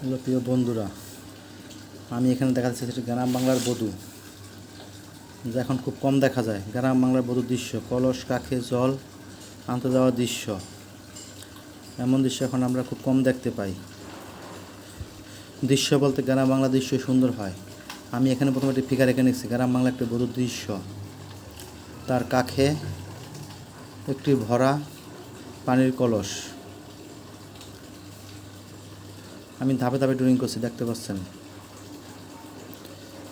Hello, প্রিয় বন্ধুরা, আমি এখানে দেখাতে চাইছি গ্রাম বাংলার বধূ। যা এখন খুব কম দেখা যায়, গ্রাম বাংলার বধূর দৃশ্য, কলস কাকে জল, আনতে যাওয়ার দৃশ্য। এমন দৃশ্য এখন আমরা খুব কম দেখতে পাই। দৃশ্য বলতে গ্রাম বাংলা দৃশ্য সুন্দর হয়। আমি এখানে প্রথমে একটি ফিগার এঁকে নিচ্ছি গ্রাম বাংলা একটি বধূর দৃশ্য। তার কাখে একটি ভরা পানির কলস। আমি ধাপে ধাপে ড্রয়িং করছি, দেখতে পাচ্ছেন?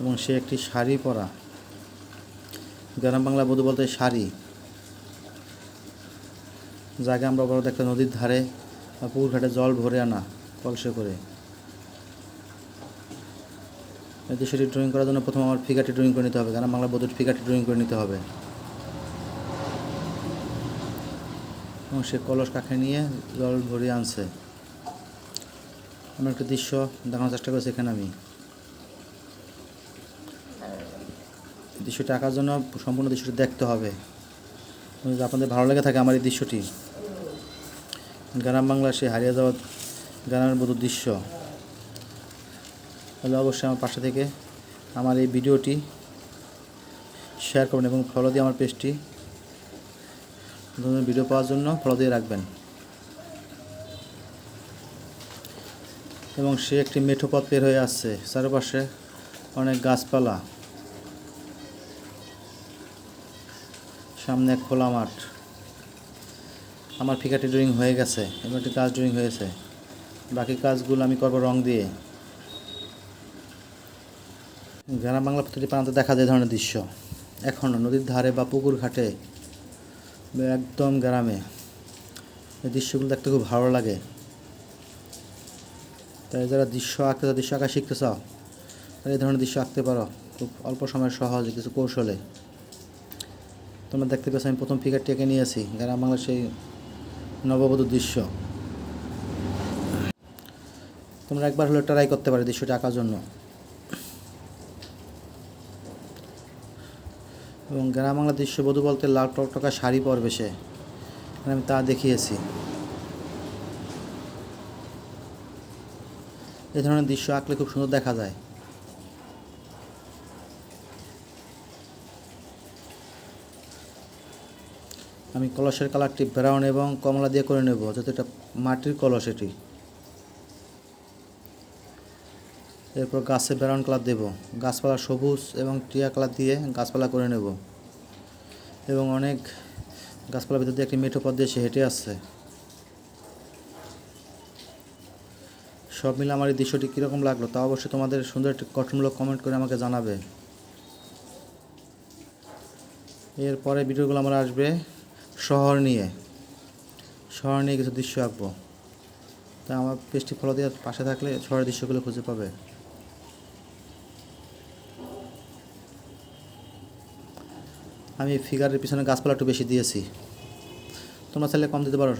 এবং সে একটি শাড়ি পরা। গ্রাম বাংলা বধূ বলতে শাড়ি। যাকে আমরা বড় একটা নদীর ধারে বা পুকুর ঘাটে জল ভরে আনা, কলসে করে। এই দৃশ্যটি ড্রয়িং করার জন্য প্রথম আমার ফিগারটি ড্রয়িং করে নিতে হবে। গ্রাম বাংলা বধূর ফিগারটি ড্রয়িং করে নিতে হবে। এবং সে কলস কাছে নিয়ে জল ভরিয়ে আনছে। আমি একটা দৃশ্য দেখানোর চেষ্টা করেছি এখানে আমি। দৃশ্যটি আঁকার জন্য সম্পূর্ণ দৃশ্যটি দেখতে হবে। যদি আপনাদের ভালো লেগে থাকে আমার এই দৃশ্যটি। গ্রাম বাংলার সেই হারিয়ে যাওয়া গ্রামের বধুর দৃশ্য। তাহলে অবশ্যই আমার পাশে থেকে আমার এই ভিডিওটি শেয়ার করবেন এবং ফলো দিয়ে আমার পেজটি ভিডিও পাওয়ার জন্য ফলো দিয়ে রাখবেন। এবং সে একটি মেঠো পথ বের হয়ে আসছে। চারপাশে অনেক গাছপালা। সামনে খোলা মাঠ। আমার ফিকাটি ড্রয়িং হয়ে গেছে এবং একটি কাজ ড্রয়িং হয়েছে। বাকি কাজগুলো আমি করব রং দিয়ে। গ্রাম বাংলা প্রতিটি প্রান্তে দেখা যায় ধরনের দৃশ্য। এখনও নদীর ধারে বা পুকুর ঘাটে একদম গ্রামে। এই দৃশ্যগুলো দেখতে খুব ভালো লাগে। তাই যারা দৃশ্য আঁকতে দৃশ্য আঁকা শিখতে চাও তারা এই ধরনের দৃশ্য আঁকতে পারো। খুব অল্প সময় সহজে কিছু কৌশলে। তোমরা দেখতে পাচ্ছ আমি প্রথম ফিগারটি এঁকে নিয়েছি গ্রাম বাংলার সেই নববধূর দৃশ্য। তোমরা একবার হলে ট্রাই করতে পারো দৃশ্যটি আঁকার জন্য। এবং গ্রাম বাংলার দৃশ্য বধূ বলতে লাল টকটকা শাড়ি পরবে সে। আমি তা দেখিয়েছি। এই ধরনের দৃশ্য আঁকলে খুব সুন্দর দেখা যায়। আমি কলসের কালারটি ব্রাউন এবং কমলা দিয়ে করে নেব, যাতে এটা মাটির কলস এটি। এরপর গাছে ব্রাউন কালার দেব, গাছপালা সবুজ এবং টিয়া কালার দিয়ে গাছপালা করে নেব। এবং অনেক গাছপালার ভিতর দিয়ে একটি মেঠো পথ দিয়ে সে হেঁটে আসছে। সব মিলে আমার এই দৃশ্যটি কীরকম লাগল তা অবশ্যই তোমাদের সুন্দর একটি গঠনমূলক কমেন্ট করে আমাকে জানাবে। এরপরে ভিডিওগুলো আমার আসবে শহর নিয়ে। শহর নিয়ে কিছু দৃশ্য আঁকবো। তা আমার পেজটি ফলো দেওয়ার পাশে থাকলে শহরের দৃশ্যগুলো খুঁজে পাবে। আমি ফিগারের পিছনে গাছপালা একটু বেশি দিয়েছি। তোমরা চাইলে কম দিতে পারো